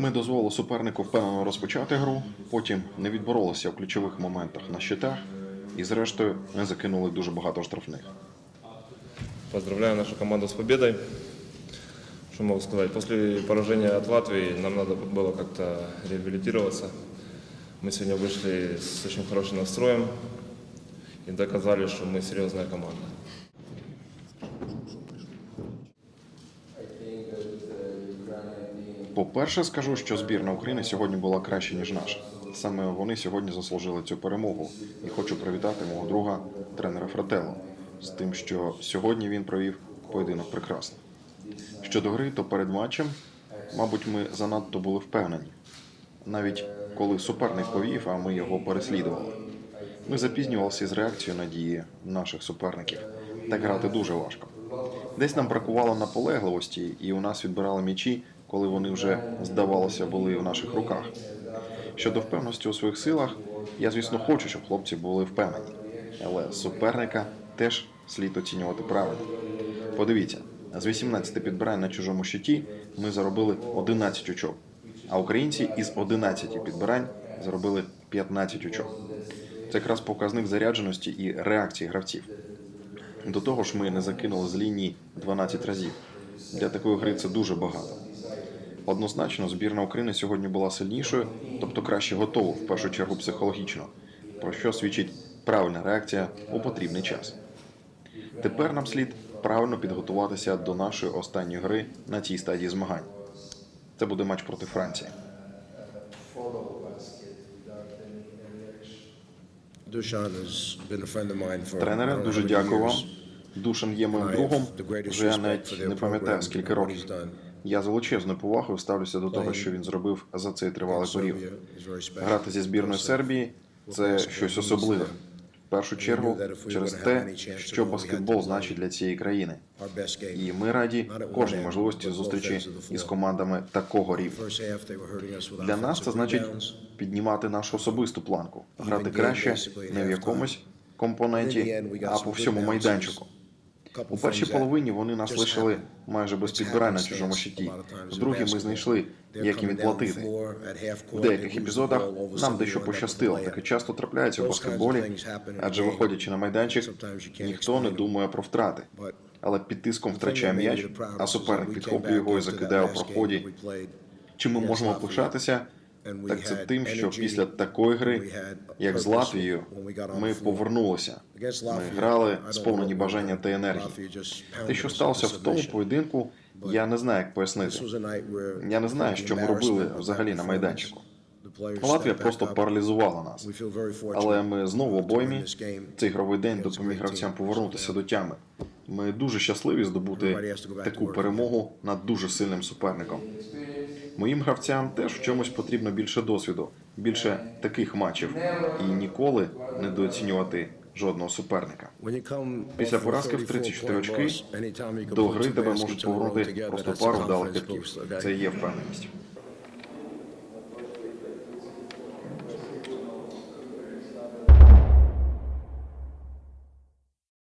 Ми дозволили супернику впевнено розпочати гру, потім не відборолися в ключових моментах на щитах, і зрештою не закинули дуже багато штрафних. Поздравляю нашу команду с победой. Что могу сказать? После поражения от Латвии нам надо было как-то реабилитироваться. Мы сегодня вышли с очень хорошим настроем и доказали, что мы серьезная команда. По-перше, скажу, що збірна України сьогодні була краще, ніж наша. Саме вони сьогодні заслужили цю перемогу. І хочу привітати мого друга, тренера Фрателло, з тим, що сьогодні він провів поєдинок прекрасно. Щодо гри, то перед матчем, мабуть, ми занадто були впевнені. Навіть коли суперник повів, а ми його переслідували. Ми запізнювалися з реакцією на дії наших суперників. Так грати дуже важко. Десь нам бракувало наполегливості, і у нас відбирали м'ячі, коли вони вже, здавалося, були в наших руках. Щодо впевненості у своїх силах, я, звісно, хочу, щоб хлопці були впевнені. Але суперника теж слід оцінювати правильно. Подивіться, з 18 підбирань на чужому щиті ми заробили 11 очок, а українці із 11 підбирань заробили 15 очок. Це якраз показник зарядженості і реакції гравців. До того ж, ми не закинули з лінії 12 разів. Для такої гри це дуже багато. Однозначно, збірна України сьогодні була сильнішою, тобто краще готова в першу чергу психологічно, про що свідчить правильна реакція у потрібний час. Тепер нам слід правильно підготуватися до нашої останньої гри на цій стадії змагань. Це буде матч проти Франції. Тренере, дуже дякую вам. Душан є моїм другом. Вже навіть не пам'ятаю скільки років. Я з величезною повагою ставлюся до того, що він зробив за цей тривалий період. Грати зі збірною Сербії це щось особливе. В першу чергу через те, що баскетбол значить для цієї країни. І ми раді кожній можливості зустрічі із командами такого рівня. Для нас це значить піднімати нашу особисту планку, грати краще не в якомусь компоненті, а по всьому майданчику. У першій половині вони нас лишили майже без підбирань на чужому щиті. in другій ми знайшли, як їм відплатити. В деяких епізодах нам дещо пощастило. Таке часто трапляється в баскетболі, адже виходячи на майданчик, ніхто не думає про втрати. Але під тиском втрачає м'яч, а суперник підхоплює його і закидає у проході. Чим ми можемо пишатися, так це тим, що після такої гри, як з Латвією, ми повернулися. Ми грали сповнені бажання та енергії. Те, що сталося в тому поєдинку, я не знаю, як пояснити. Я не знаю, що ми робили взагалі на майданчику. Латвія просто паралізувала нас. Але ми знову обоймі. this game. Цей ігровий день допоміг гравцям повернутися до тями. Ми дуже щасливі здобути таку перемогу над дуже сильним суперником. Моїм гравцям теж в чомусь потрібно більше досвіду, більше таких матчів і ніколи недооцінювати жодного суперника. Після поразки в 34 34 очки до гри тебе можуть повернути просто пару вдалих китків. Це є впевненість.